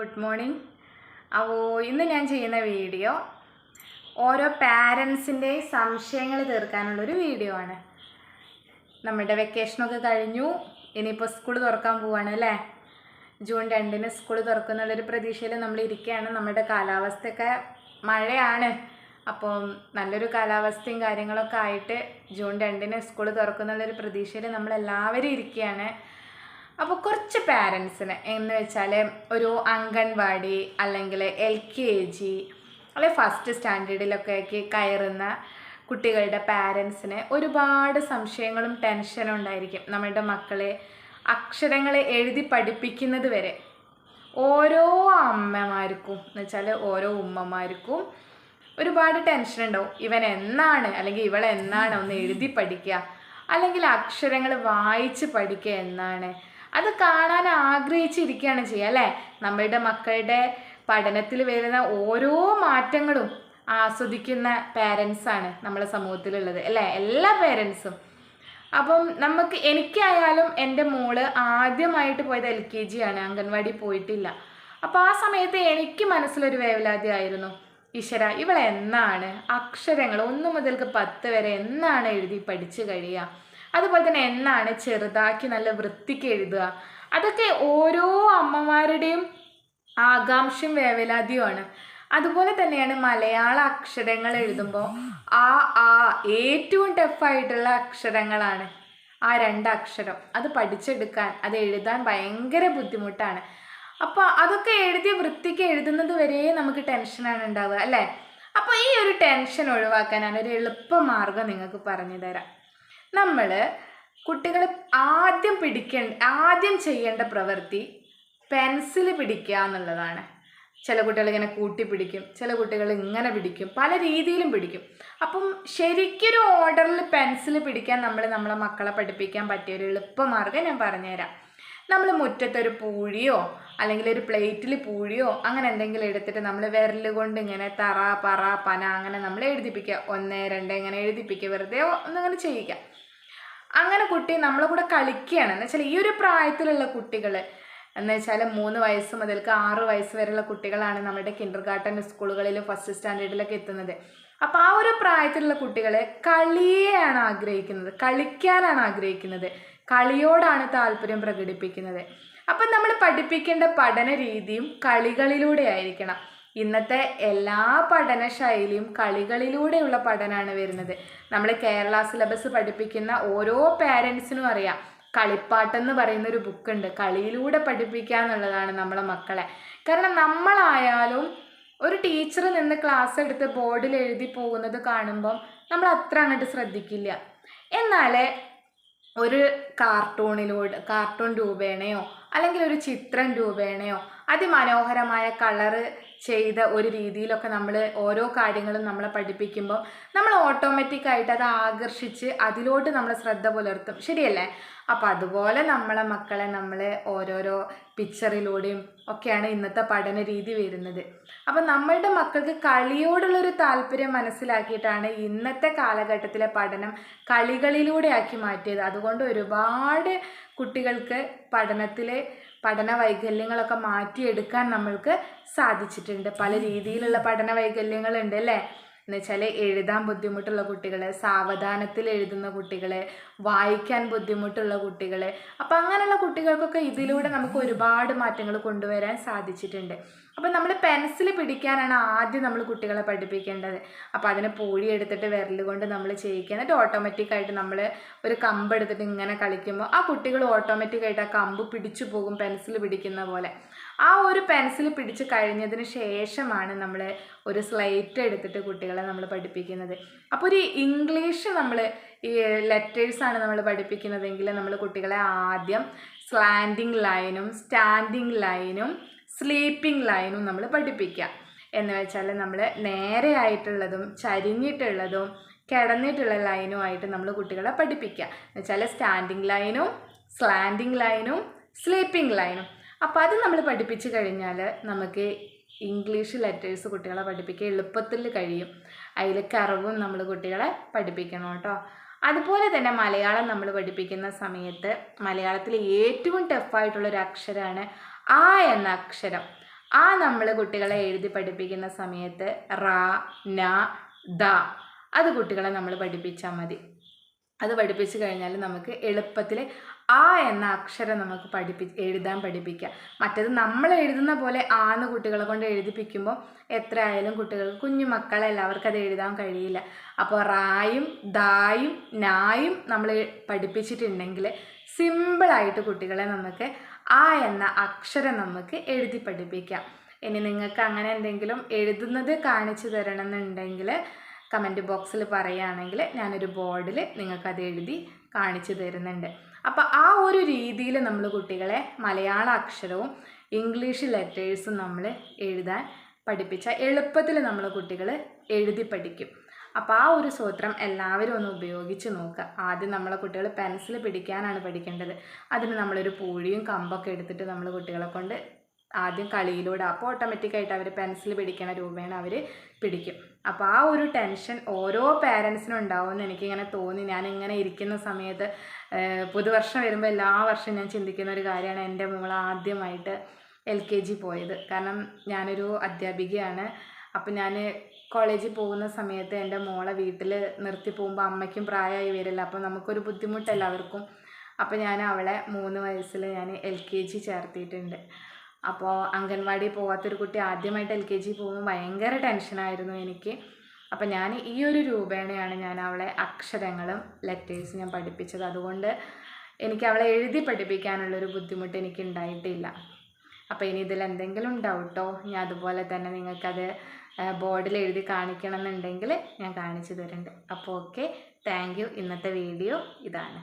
Good morning. അപ്പോൾ ഇന്ന് ഞാൻ ചെയ്യുന്ന വീഡിയോ ഓരോ പാരൻസിന്റെ സംശയങ്ങൾ തീർക്കാനുള്ളൊരു വീഡിയോ ആണ്. നമ്മുടെ വെക്കേഷനൊക്കെ കഴിഞ്ഞു. ഇനിയിപ്പോൾ സ്കൂൾ തുറക്കാൻ പോവാണ് അല്ലേ? ജൂൺ രണ്ടിന് സ്കൂൾ തുറക്കുന്നുള്ളൊരു പ്രതീക്ഷയിൽ നമ്മൾ ഇരിക്കുകയാണ്. നമ്മുടെ കാലാവസ്ഥയൊക്കെ മഴയാണ്. അപ്പോൾ നല്ലൊരു കാലാവസ്ഥയും കാര്യങ്ങളൊക്കെ ആയിട്ട് ജൂൺ രണ്ടിന് സ്കൂൾ തുറക്കുന്നുള്ളൊരു പ്രതീക്ഷയിൽ നമ്മളെല്ലാവരും ഇരിക്കുകയാണ്. അപ്പോൾ കുറച്ച് പാരൻസിന് എന്ന് വെച്ചാൽ ഒരു അംഗൻവാടി അല്ലെങ്കിൽ എൽ കെ ജി അല്ലെങ്കിൽ ഫസ്റ്റ് സ്റ്റാൻഡേർഡിലൊക്കെ ആക്കി കയറുന്ന കുട്ടികളുടെ പാരൻസിന് ഒരുപാട് സംശയങ്ങളും ടെൻഷനും ഉണ്ടായിരിക്കും. നമ്മുടെ മക്കളെ അക്ഷരങ്ങളെ എഴുതി പഠിപ്പിക്കുന്നത് വരെ. ഓരോ അമ്മമാർക്കും എന്ന് വെച്ചാൽ ഓരോ ഉമ്മമാർക്കും ഒരുപാട് ടെൻഷൻ ഉണ്ടാവും. ഇവൻ എന്നാണ് അല്ലെങ്കിൽ ഇവൾ എന്നാണ് ഒന്ന് എഴുതി പഠിക്കുക. അല്ലെങ്കിൽ അക്ഷരങ്ങൾ വായിച്ച് പഠിക്കുക എന്നാണ്. അത് കാണാൻ ആഗ്രഹിച്ചിരിക്കുകയാണ് ചെയ്യുക അല്ലേ? നമ്മളുടെ മക്കളുടെ പഠനത്തിൽ വരുന്ന ഓരോ മാറ്റങ്ങളും ആസ്വദിക്കുന്ന പേരൻസാണ് നമ്മളെ സമൂഹത്തിലുള്ളത് അല്ലേ? എല്ലാ പേരൻസും അപ്പം നമുക്ക് എനിക്കായാലും എന്റെ മോൾ ആദ്യമായിട്ട് പോയത് എൽ കെ ജി ആണ് അംഗൻവാടി പോയിട്ടില്ല. അപ്പോൾ ആ സമയത്ത് എനിക്ക് മനസ്സിലൊരു വേവലാതി ആയിരുന്നു. ഈശ്വര ഇവളെന്നാണ്? അക്ഷരങ്ങൾ ഒന്ന് മുതൽക്ക് പത്ത് വരെ എന്നാണ് എഴുതി പഠിച്ചു കഴിയുക? അതുപോലെ തന്നെ എന്നാണ് ചെറുതാക്കി നല്ല വൃത്തിക്ക് എഴുതുക. അതൊക്കെ ഓരോ അമ്മമാരുടെയും ആകാംക്ഷയും വേവലാതിയുമാണ്. അതുപോലെ തന്നെയാണ് മലയാള അക്ഷരങ്ങൾ എഴുതുമ്പോൾ ആ ആ ഏറ്റവും ടഫായിട്ടുള്ള അക്ഷരങ്ങളാണ് ആ രണ്ട് അക്ഷരം. അത് പഠിച്ചെടുക്കാൻ അത് എഴുതാൻ ഭയങ്കര ബുദ്ധിമുട്ടാണ്. അപ്പോൾ അതൊക്കെ എഴുതി വൃത്തിക്ക് എഴുതുന്നത് വരെ നമുക്ക് ടെൻഷനാണ് ഉണ്ടാവുക അല്ലേ? അപ്പോൾ ഈ ഒരു ടെൻഷൻ ഒഴിവാക്കാൻ ഞാനൊരു എളുപ്പ മാർഗം നിങ്ങൾക്ക് പറഞ്ഞു തരാം നമ്മൾ കുട്ടികൾ ആദ്യം പിടിക്കേണ്ട ആദ്യം ചെയ്യേണ്ട പ്രവൃത്തി പെൻസിൽ പിടിക്കുക എന്നുള്ളതാണ്. ചില കുട്ടികൾ ഇങ്ങനെ കൂട്ടി പിടിക്കും ചില കുട്ടികൾ ഇങ്ങനെ പിടിക്കും പല രീതിയിലും പിടിക്കും. അപ്പം ശരിക്കൊരു ഓർഡറിൽ പെൻസിൽ പിടിക്കാൻ നമ്മൾ നമ്മളെ മക്കളെ പഠിപ്പിക്കാൻ പറ്റിയ ഒരു എളുപ്പമാർഗം ഞാൻ പറഞ്ഞുതരാം. നമ്മൾ മുറ്റത്തൊരു പൂഴിയോ അല്ലെങ്കിൽ ഒരു പ്ലേറ്റിൽ പൂഴിയോ അങ്ങനെ എന്തെങ്കിലും എടുത്തിട്ട് നമ്മൾ വിരൽ കൊണ്ട് ഇങ്ങനെ തറ പറ പന അങ്ങനെ നമ്മൾ എഴുതിപ്പിക്കുക ഒന്ന് രണ്ട് ഇങ്ങനെ എഴുതിപ്പിക്കുക വെറുതെ ഒന്നങ്ങനെ ചെയ്യുക അങ്ങനെ കുട്ടി നമ്മളെ കൂടെ കളിക്കുകയാണ് എന്ന് വെച്ചാൽ ഈ ഒരു പ്രായത്തിലുള്ള കുട്ടികൾ എന്ന് വെച്ചാൽ മൂന്ന് വയസ്സ് മുതൽക്ക് ആറ് വയസ്സ് വരെയുള്ള കുട്ടികളാണ് നമ്മുടെ കിൻഡർ ഗാർട്ടൻ സ്കൂളുകളിൽ ഫസ്റ്റ് സ്റ്റാൻഡേർഡിലൊക്കെ എത്തുന്നത്. അപ്പോൾ ആ ഒരു പ്രായത്തിലുള്ള കുട്ടികൾ കളിയെയാണ് ആഗ്രഹിക്കുന്നത്. കളിക്കാനാണ് ആഗ്രഹിക്കുന്നത്. കളിയോടാണ് താല്പര്യം പ്രകടിപ്പിക്കുന്നത്. അപ്പം നമ്മൾ പഠിപ്പിക്കേണ്ട പഠന രീതിയും കളികളിലൂടെ ആയിരിക്കണം. ഇന്നത്തെ എല്ലാ പഠന ശൈലിയും കളികളിലൂടെയുള്ള പഠനമാണ് വരുന്നത്. നമ്മൾ കേരള സിലബസ് പഠിപ്പിക്കുന്ന ഓരോ പാരൻസിനും അറിയാം. കളിപ്പാട്ടെന്ന് പറയുന്ന ഒരു ബുക്കുണ്ട്. കളിയിലൂടെ പഠിപ്പിക്കുക എന്നുള്ളതാണ് നമ്മളെ മക്കളെ. കാരണം നമ്മളായാലും ഒരു ടീച്ചർ നിന്ന് ക്ലാസ് എടുത്ത് ബോർഡിൽ എഴുതി പോകുന്നത് കാണുമ്പം നമ്മൾ അത്ര അങ്ങോട്ട് ശ്രദ്ധിക്കില്ല. എന്നാൽ ഒരു കാർട്ടൂണിലൂടെ കാർട്ടൂൺ രൂപേണയോ അല്ലെങ്കിൽ ഒരു ചിത്രം രൂപേണയോ അതിമനോഹരമായ കളറ് ചെയ്ത ഒരു രീതിയിലൊക്കെ നമ്മൾ ഓരോ കാര്യങ്ങളും നമ്മളെ പഠിപ്പിക്കുമ്പോൾ നമ്മൾ ഓട്ടോമാറ്റിക്കായിട്ട് അത് ആകർഷിച്ച് അതിലോട്ട് നമ്മൾ ശ്രദ്ധ പുലർത്തും. ശരിയല്ലേ? അപ്പം അതുപോലെ നമ്മളെ മക്കളെ നമ്മൾ ഓരോരോ പിക്ചറിലൂടെയും ഒക്കെയാണ് ഇന്നത്തെ പഠന രീതി വരുന്നത്. അപ്പം നമ്മളുടെ മക്കൾക്ക് കളിയോടുള്ളൊരു താല്പര്യം മനസ്സിലാക്കിയിട്ടാണ് ഇന്നത്തെ കാലഘട്ടത്തിലെ പഠനം കളികളിലൂടെ ആക്കി മാറ്റിയത്. അതുകൊണ്ട് ഒരുപാട് കുട്ടികൾക്ക് പഠനത്തിലെ പഠന വൈകല്യങ്ങളൊക്കെ മാറ്റിയെടുക്കാൻ നമ്മൾക്ക് സാധിച്ചിട്ടുണ്ട്. പല രീതിയിലുള്ള പഠന വൈകല്യങ്ങളുണ്ട് അല്ലേ? എന്ന് വെച്ചാൽ എഴുതാൻ ബുദ്ധിമുട്ടുള്ള കുട്ടികൾ സാവധാനത്തിൽ എഴുതുന്ന കുട്ടികൾ വായിക്കാൻ ബുദ്ധിമുട്ടുള്ള കുട്ടികൾ അപ്പം അങ്ങനെയുള്ള കുട്ടികൾക്കൊക്കെ ഇതിലൂടെ നമുക്ക് ഒരുപാട് മാറ്റങ്ങൾ കൊണ്ടുവരാൻ സാധിച്ചിട്ടുണ്ട്. അപ്പം നമ്മൾ പെൻസിൽ പിടിക്കാനാണ് ആദ്യം നമ്മൾ കുട്ടികളെ പഠിപ്പിക്കേണ്ടത്. അപ്പോൾ അതിനെ പൂഴി എടുത്തിട്ട് വിരൽ കൊണ്ട് നമ്മൾ ചെയ്യിക്കുക. എന്നിട്ട് ഓട്ടോമാറ്റിക്കായിട്ട് നമ്മൾ ഒരു കമ്പ് എടുത്തിട്ട് ഇങ്ങനെ കളിക്കുമ്പോൾ ആ കുട്ടികൾ ഓട്ടോമാറ്റിക്കായിട്ട് ആ കമ്പ് പിടിച്ചു പോകും പെൻസിൽ പിടിക്കുന്ന പോലെ. ആ ഒരു പെൻസിൽ പിടിച്ച് കഴിഞ്ഞതിന് ശേഷമാണ് നമ്മൾ ഒരു സ്ലൈറ്റ് എടുത്തിട്ട് കുട്ടികളെ നമ്മൾ പഠിപ്പിക്കുന്നത്. അപ്പോൾ ഒരു ഇംഗ്ലീഷ് നമ്മൾ ഈ ലെറ്റേഴ്സാണ് നമ്മൾ പഠിപ്പിക്കുന്നതെങ്കിൽ നമ്മൾ കുട്ടികളെ ആദ്യം സ്ലാൻഡിങ് ലൈനും സ്റ്റാൻഡിങ് ലൈനും സ്ലീപ്പിംഗ് ലൈനും നമ്മൾ പഠിപ്പിക്കുക. എന്ന് വെച്ചാൽ നമ്മൾ നേരെ ആയിട്ടുള്ളതും ചരിഞ്ഞിട്ടുള്ളതും കിടന്നിട്ടുള്ള ലൈനുമായിട്ട് നമ്മൾ കുട്ടികളെ പഠിപ്പിക്കുക. എന്ന് വെച്ചാൽ സ്റ്റാൻഡിങ് ലൈനും സ്ലാൻഡിങ് ലൈനും സ്ലീപ്പിംഗ് ലൈനും. അപ്പോൾ അത് നമ്മൾ പഠിപ്പിച്ചു കഴിഞ്ഞാൽ നമുക്ക് ഇംഗ്ലീഷ് ലെറ്റേഴ്സ് കുട്ടികളെ പഠിപ്പിക്കുക എളുപ്പത്തിൽ കഴിയും. അതിൽ കറവും നമ്മൾ കുട്ടികളെ പഠിപ്പിക്കണം കേട്ടോ. അതുപോലെ തന്നെ മലയാളം നമ്മൾ പഠിപ്പിക്കുന്ന സമയത്ത് മലയാളത്തിൽ ഏറ്റവും ടഫായിട്ടുള്ള ഒരു അക്ഷരമാണ് ആ എന്ന അക്ഷരം. ആ നമ്മൾ കുട്ടികളെ എഴുതി പഠിപ്പിക്കുന്ന സമയത്ത് റ ന ദ അത് കുട്ടികളെ നമ്മൾ പഠിപ്പിച്ചാൽ മതി. അത് പഠിപ്പിച്ചു കഴിഞ്ഞാൽ നമുക്ക് എളുപ്പത്തിൽ ആ എന്ന അക്ഷരം നമുക്ക് പഠിപ്പി എഴുതാൻ പഠിപ്പിക്കാം. മറ്റത് നമ്മൾ എഴുതുന്ന പോലെ ആ എന്ന് കുട്ടികളെ കൊണ്ട് എഴുതിപ്പിക്കുമ്പോൾ എത്ര ആയാലും കുട്ടികൾക്ക് കുഞ്ഞു മക്കളല്ല അവർക്കത് എഴുതാൻ കഴിയില്ല. അപ്പോൾ റായും ദായും നായും നമ്മൾ പഠിപ്പിച്ചിട്ടുണ്ടെങ്കിൽ സിമ്പിളായിട്ട് കുട്ടികളെ നമുക്ക് ആ എന്ന അക്ഷരം നമുക്ക് എഴുതി പഠിപ്പിക്കാം. ഇനി നിങ്ങൾക്ക് അങ്ങനെ എന്തെങ്കിലും എഴുതുന്നത് കാണിച്ചു തരണമെന്നുണ്ടെങ്കിൽ കമന്റ് ബോക്സിൽ പറയുകയാണെങ്കിൽ ഞാനൊരു ബോർഡിൽ നിങ്ങൾക്കത് എഴുതി കാണിച്ചു തരുന്നുണ്ട്. അപ്പോൾ ആ ഒരു രീതിയിൽ നമ്മൾ കുട്ടികളെ മലയാള അക്ഷരവും ഇംഗ്ലീഷ് ലെറ്റേഴ്സും നമ്മൾ എഴുതാൻ പഠിപ്പിച്ച എളുപ്പത്തിൽ നമ്മൾ കുട്ടികൾ എഴുതി പഠിക്കും. അപ്പോൾ ആ ഒരു സൂത്രം എല്ലാവരും ഒന്ന് ഉപയോഗിച്ച് നോക്കുക ആദ്യം നമ്മളെ കുട്ടികൾ പെൻസിൽ പിടിക്കാനാണ് പഠിക്കേണ്ടത്. അതിന് നമ്മളൊരു പൂഴിയും കമ്പൊക്കെ എടുത്തിട്ട് നമ്മൾ കുട്ടികളെ കൊണ്ട് ആദ്യം കളിയിലൂടെ. അപ്പോൾ ഓട്ടോമാറ്റിക്കായിട്ട് അവർ പെൻസിൽ പിടിക്കണ രൂപേണ അവർ പിടിക്കും. അപ്പോൾ ആ ഒരു ടെൻഷൻ ഓരോ പാരൻസിനും ഉണ്ടാവുമെന്ന് എനിക്കിങ്ങനെ തോന്നി. ഞാൻ ഇങ്ങനെ ഇരിക്കുന്ന സമയത്ത് പുതുവർഷം വരുമ്പോൾ എല്ലാ വർഷവും ഞാൻ ചിന്തിക്കുന്ന ഒരു കാര്യമാണ് എന്റെ മോൾ ആദ്യമായിട്ട് എൽ കെ ജി പോയത്. കാരണം ഞാനൊരു അധ്യാപികയാണ്. അപ്പം ഞാൻ കോളേജിൽ പോകുന്ന സമയത്ത് എന്റെ മോളെ വീട്ടിൽ നിർത്തി പോകുമ്പോൾ അമ്മയ്ക്കും പ്രായമായി വരില്ല. അപ്പം നമുക്കൊരു ബുദ്ധിമുട്ടല്ല അവർക്കും. അപ്പോൾ ഞാൻ അവളെ മൂന്ന് വയസ്സിൽ ഞാൻ എൽ കെ ജി ചേർത്തിയിട്ടുണ്ട്. അപ്പോൾ അംഗൻവാടി പോവാത്തൊരു കുട്ടി ആദ്യമായിട്ട് എൽ കെ ജി പോകുമ്പോൾ ഭയങ്കര ടെൻഷനായിരുന്നു എനിക്ക്. അപ്പം ഞാൻ ഈ ഒരു രൂപേണയാണ് ഞാൻ അവളെ അക്ഷരങ്ങളും ലെറ്റേഴ്സ് ഞാൻ പഠിപ്പിച്ചത്. അതുകൊണ്ട് എനിക്ക് അവളെ എഴുതി പഠിപ്പിക്കാനുള്ളൊരു ബുദ്ധിമുട്ട് എനിക്ക് ഉണ്ടായിട്ടില്ല അപ്പോൾ ഇനി ഇതിൽ എന്തെങ്കിലും ഡൗട്ടോ ഞാൻ അതുപോലെ തന്നെ നിങ്ങൾക്കത് ബോർഡിൽ എഴുതി കാണിക്കണം എന്നുണ്ടെങ്കിൽ ഞാൻ കാണിച്ചു തരുന്നുണ്ട്. അപ്പോൾ ഓക്കെ താങ്ക് യു ഇന്നത്തെ വീഡിയോ ഇതാണ്.